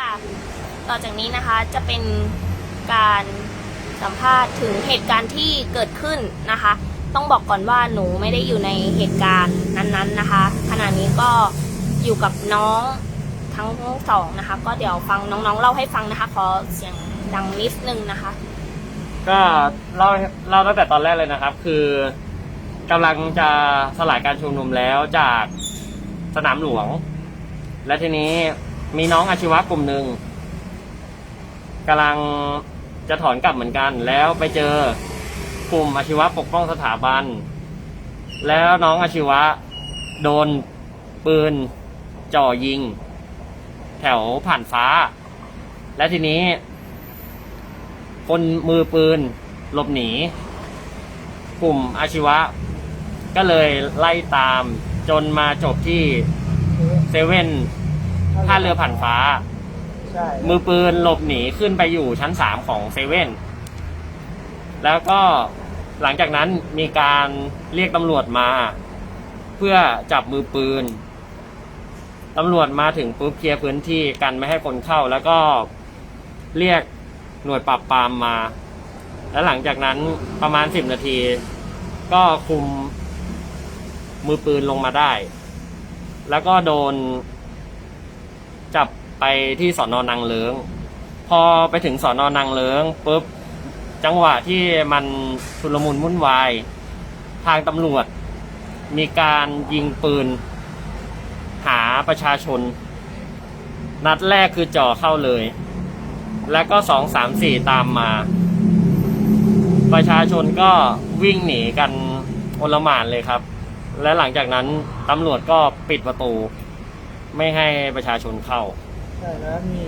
ค่ะ ต่อจากนี้นะคะจะเป็นการสัมภาษณ์ถึงเหตุการณ์ที่เกิดขึ้นนะคะ ต้องบอกก่อนว่าหนูไม่ได้อยู่ในเหตุการณ์นั้นๆนะคะ ขณะนี้ก็อยู่กับน้องทั้งสองนะคะ ก็เดี๋ยวฟังน้องๆเล่าให้ฟังนะคะ ขอเสียงดังนิดนึงนะคะ ก็เล่าเล่าตั้งแต่ตอนแรกเลยนะครับ คือกำลังจะสลายการชุมนุมแล้วจากสนามหลวง และทีนี้ มีน้องอาชีวะกลุ่มหนึ่งกำลังจะถอนกลับเหมือนกัน แล้วไปเจอกลุ่มอาชีวะปกป้องสถาบัน แล้วน้องอาชีวะโดนปืนจ่อยิง แถวผ่านฟ้า และทีนี้ คนมือปืนหลบหนี กลุ่มอาชีวะ ก็เลยไล่ตามจนมาจบที่เซเว่น ท่าเรือผ่านฟ้า ใช่มือปืนหลบหนีขึ้นไปอยู่ชั้นสามของเซเว่นแล้วก็หลังจากนั้นมีการเรียกตำรวจมา เพื่อจับมือปืนตำรวจมาถึงปุ๊บเคลียร์พื้นที่กันไม่ให้คนเข้า แล้วก็เรียกหน่วยปราบปรามมา แล้วหลังจากนั้นประมาณสิบนาที ก็คุมมือปืนลงมาได้ แล้วก็โดน จับไปที่สอนอนางเลิง พอไปถึงสอนอนางเลิงปุ๊บจังหวะที่มันชุลมุนวุ่นวาย ทางตำรวจ มีการยิงปืน หาประชาชน นัดแรกคือจ่อเข้าเลย แล้วก็สองสามสี่ตามมา ประชาชนก็วิ่งหนีกันโอลหม่านเลยครับ และหลังจากนั้นตำรวจก็ปิดประตู ไม่ให้ประชาชนเข้า ใช่แล้วมี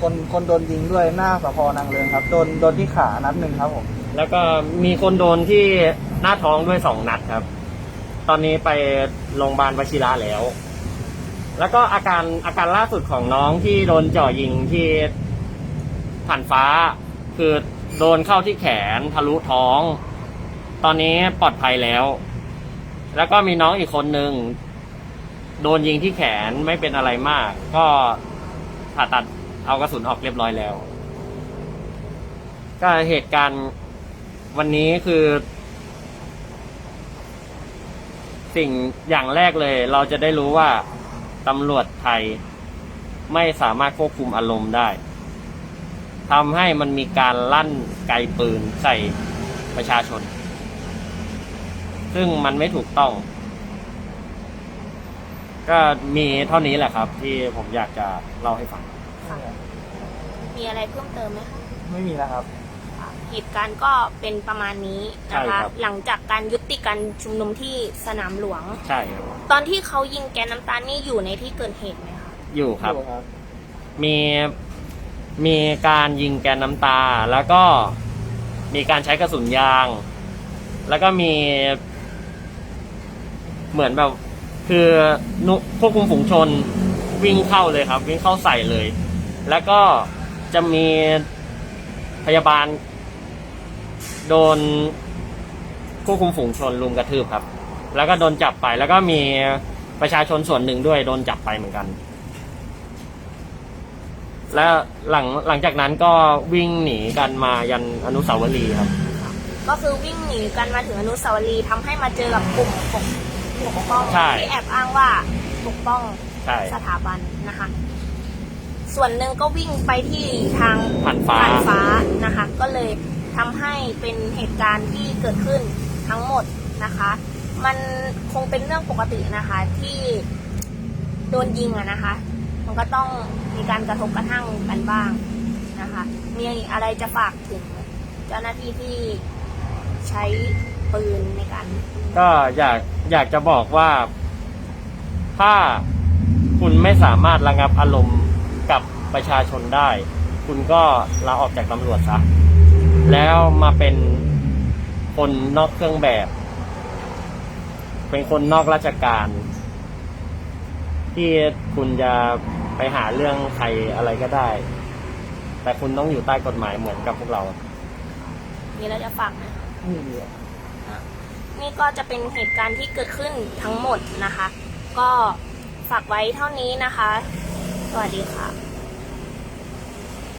คนคนโดนยิงด้วยหน้าสพนางเลิงครับ โดนโดนที่ขานัดหนึ่งครับผม แล้วก็มีคนโดนที่หน้าท้องด้วยสองนัดครับ ตอนนี้ไปโรงพยาบาลวชิระแล้ว แล้วก็อาการอาการล่าสุดของน้องที่โดนจ่อยิงที่ผ่านฟ้า คือโดนเข้าที่แขนทะลุท้อง ตอนนี้ปลอดภัยแล้ว แล้วก็มีน้องอีกคนหนึ่ง โดนยิงที่แขนไม่เป็นอะไรมาก ก็ผ่าตัดเอากระสุนออกเรียบร้อยแล้ว ก็เหตุการณ์วันนี้คือ สิ่งอย่างแรกเลย เราจะได้รู้ว่าตำรวจไทยไม่สามารถควบคุมอารมณ์ได้ทำให้มันมีการลั่นไกปืนใส่ประชาชน ซึ่งมันไม่ถูกต้อง ก็มีเท่านี้แหละครับ ที่ผมอยากจะเล่าให้ฟัง มีอะไรเพิ่มเติมไหมคะไม่มีแล้วครับ เหตุการณ์ก็เป็นประมาณนี้นะใช่คะครับหลังจากการยุติการชุมนุมที่สนามหลวง ใช่ครับตอนที่เขายิงแก๊สน้ำตาลนี่อยู่ในที่เกิดเหตุไหมคะอยู่ครับอยู่ครับมีมีการยิงแกนน้ำตา แล้วก็มีการใช้กระสุนยาง แล้วก็มีเหมือนแบบ คือนุควบคุมฝูงชนวิ่งเข้าเลยครับ วิ่งเข้าใส่เลย แล้วก็จะมีพยาบาล โดนควบคุมฝูงชนลุมกระทืบครับ แล้วก็โดนจับไปแล้วก็มีประชาชนส่วนหนึ่งด้วยโดนจับไปเหมือนกัน แล้วหลังหลังจากนั้นก็วิ่งหนีกันมายันอนุสาวรีย์ครับ ก็คือวิ่งหนีกันมาถึงอนุสาวรีย์ทำให้มาเจอกับกลุ่ม ปกปกป้องใช่ ที่แอบอ้างว่าปกป้องใช่ สถาบันนะคะ ส่วนหนึ่งก็วิ่งไปที่ทางผ่านฟ้าผ่านฟ้านะคะ ก็เลยทำให้เป็นเหตุการณ์ที่เกิดขึ้นทั้งหมดนะคะ มันคงเป็นเรื่องปกตินะคะที่โดนยิงอะนะคะ มันก็ต้องมีการกระทบกระทั่งกันบ้างนะคะ มีอะไรจะฝากถึงเจ้าหน้าที่ที่ใช้ ปืนในการก็อยากอยากจะบอกว่า ถ้าคุณไม่สามารถระงับอารมณ์กับประชาชนได้ คุณก็ลาออกจากตำรวจซะแล้วมาเป็นคนนอกเครื่องแบบ เป็นคนนอกราชการ ที่คุณจะไปหาเรื่องใครอะไรก็ได้ แต่คุณต้องอยู่ใต้กฎหมายเหมือนกับพวกเรามีอะไรจะฝากไหมไม่มีอะ นี่ก็จะเป็นเหตุการณ์ที่เกิดขึ้นทั้งหมดนะคะ ก็ฝากไว้เท่านี้นะคะ สวัสดีค่ะ